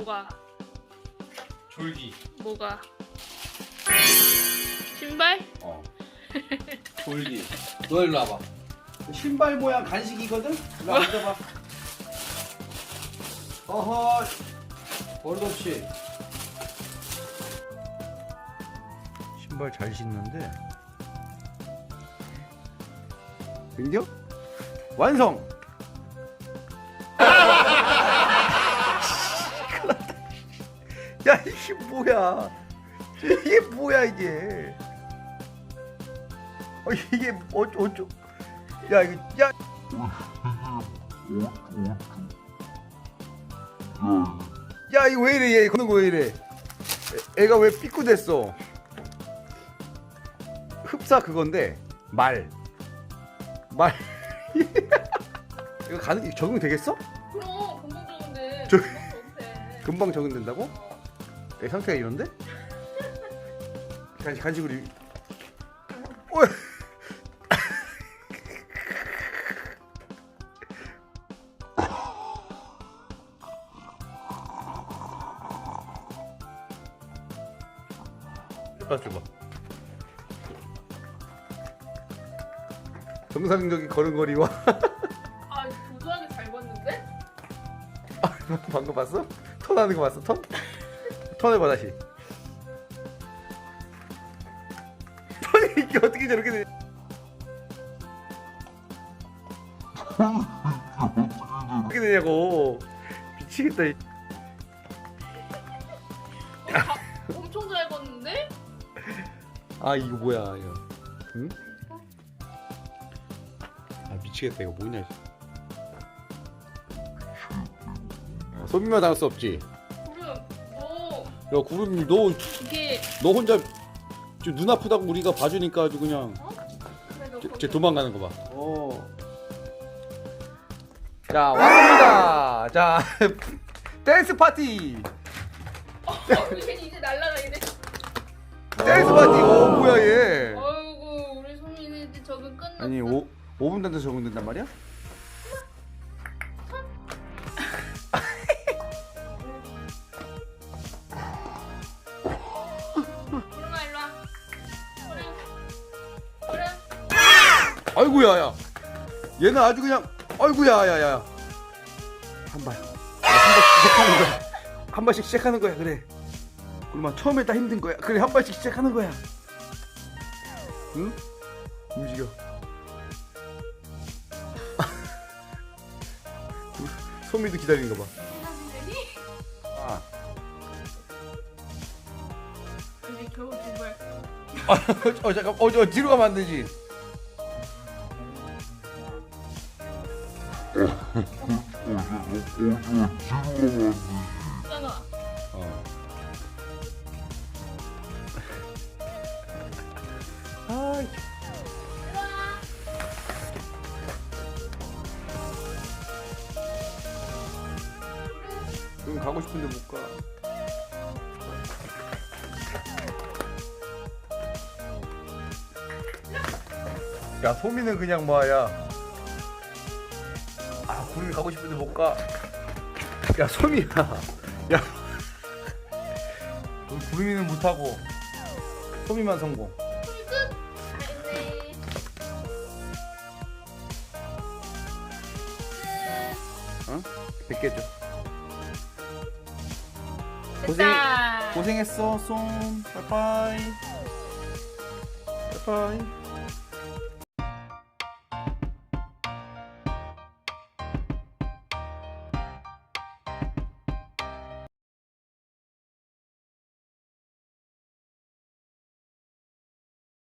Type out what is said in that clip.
뭐가 졸기. 뭐가 신발? 어. 졸기. 너 일로 와봐. 신발 모양 간식이거든? 일로 와, 앉아봐. 어허. 버릇없이. 신발 잘 신는데. 민규? 완성! 이게 뭐야. 이게 뭐야, 이게. 어, 이게 어, 어쩌 야 이거 야 야, 이거 왜 이래, 얘, 그는 거 왜 이래? 애, 애가 왜 삐꾸됐어? 흡사 그건데, 말. 말. 이거 가능, 적용 되겠어? 그럼 금방 좋은데 저-? 금방 적용된다고? 애 상태가 이런데? 간식, 간식으로. 이- 어, 봐, 줘봐. 정상적인 걸음걸이와 아 도도하게 잘 봤는데? 방금 봤어? 턴 하는 거 봤어? 턴? 턴해봐 다시. 턴이 이게 어떻게 저렇게 돼? 어떻게 되냐고 미치겠다. 이. 엄청 잘 봤는데? 아 이거 뭐야 이거? 응? 아 미치겠다 이거 뭐냐? 어, 소민만 당할 수 없지. 야 구름이 너 이게 너 혼자 지금 눈 아프다고 우리가 봐주니까 아주 그냥 어? 그래 너 쟤, 거기- 쟤 도망가는 거 봐. 어. 자 왔습니다. 자 댄스 파티. 어, 이제 날라다니네. 댄스 파티. 오 뭐야 얘. 아이고 우리 소민이 이제 적응 끝났어. 아니 오 5분 단대 적응된단 말이야? 아이고야 야. 얘는 아주 그냥 아이고야 야야. 한 발. 한 발씩 시작하는 거야. 한 발씩 시작하는 거야 그래. 그러면 처음에 다 힘든 거야. 그래 한 발씩 시작하는 거야. 응? 움직여. 소미도 기다리는 거 봐. 아. 겨우 두발. 어 잠깐 어저 뒤로 가면 안 되지. 있잖아. 가고 싶은데 못 가. 야 소미는 그냥 뭐야? 아 구름이 가고 싶은데 못 가. 야 소미야. 야. 우리 구름이는 못 하고 소미만 성공. 응? 100개 줘. 끝. 고생. 고생했어 쏨. 빠이빠이. 빠이빠이.